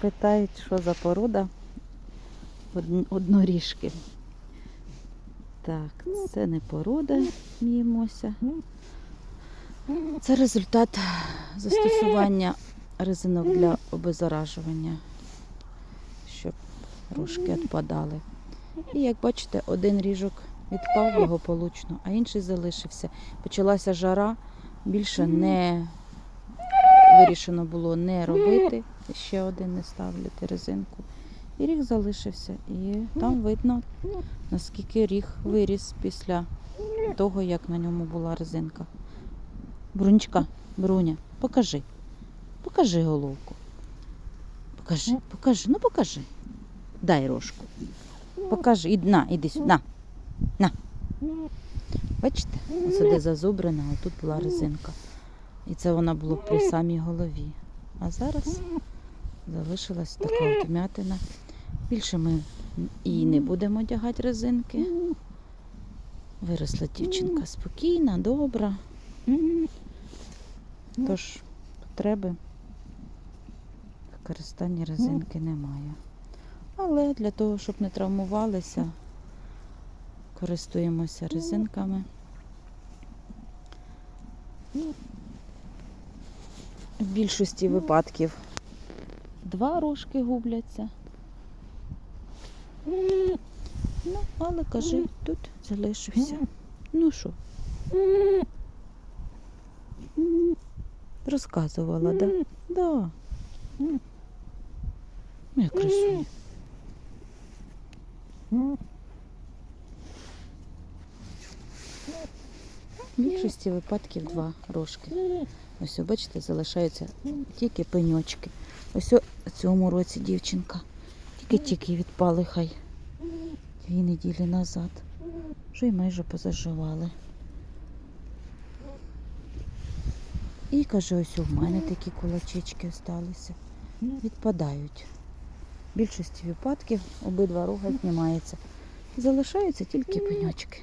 Питають, що за порода Одн- одноріжки. Так, це не порода, міємося. Це результат застосування резинок для обеззаражування, щоб рожки відпадали. І як бачите, один ріжок відпав благополучно, а інший залишився. Почалася жара, більше не вирішено було не робити, ще один не ставити резинку. І ріг залишився. І там видно, наскільки ріг виріс після того, як на ньому була резинка. Брунечка, Бруня, покажи. Покажи головку. Покажи, покажи, ну покажи. Дай рожку. Покажи. І, на, іди сюди. На. На. Бачите? Сюди зазубрена, а тут була резинка. І це вона була при самій голові. А зараз залишилась така от м'ятина. Більше ми і не будемо одягати резинки. Виросла дівчинка спокійна, добра. Тож потреби в використанні резинки немає. Але для того, щоб не травмувалися, користуємося резинками. В більшості випадків два рожки губляться. Ну, але кажи, тут залишився. Ну що? Розказувала, да? Да. Ну, як красуня. В більшості випадків два рожки. Ось, бачите, залишаються тільки пеньочки. Ось в цьому році дівчинка. Тільки-тільки відпали хай дві неділі назад. Вже й майже позаживали. І каже, ось у мене такі кулачечки залишилися. Відпадають. В більшості випадків обидва рога знімаються. Залишаються тільки пеньочки.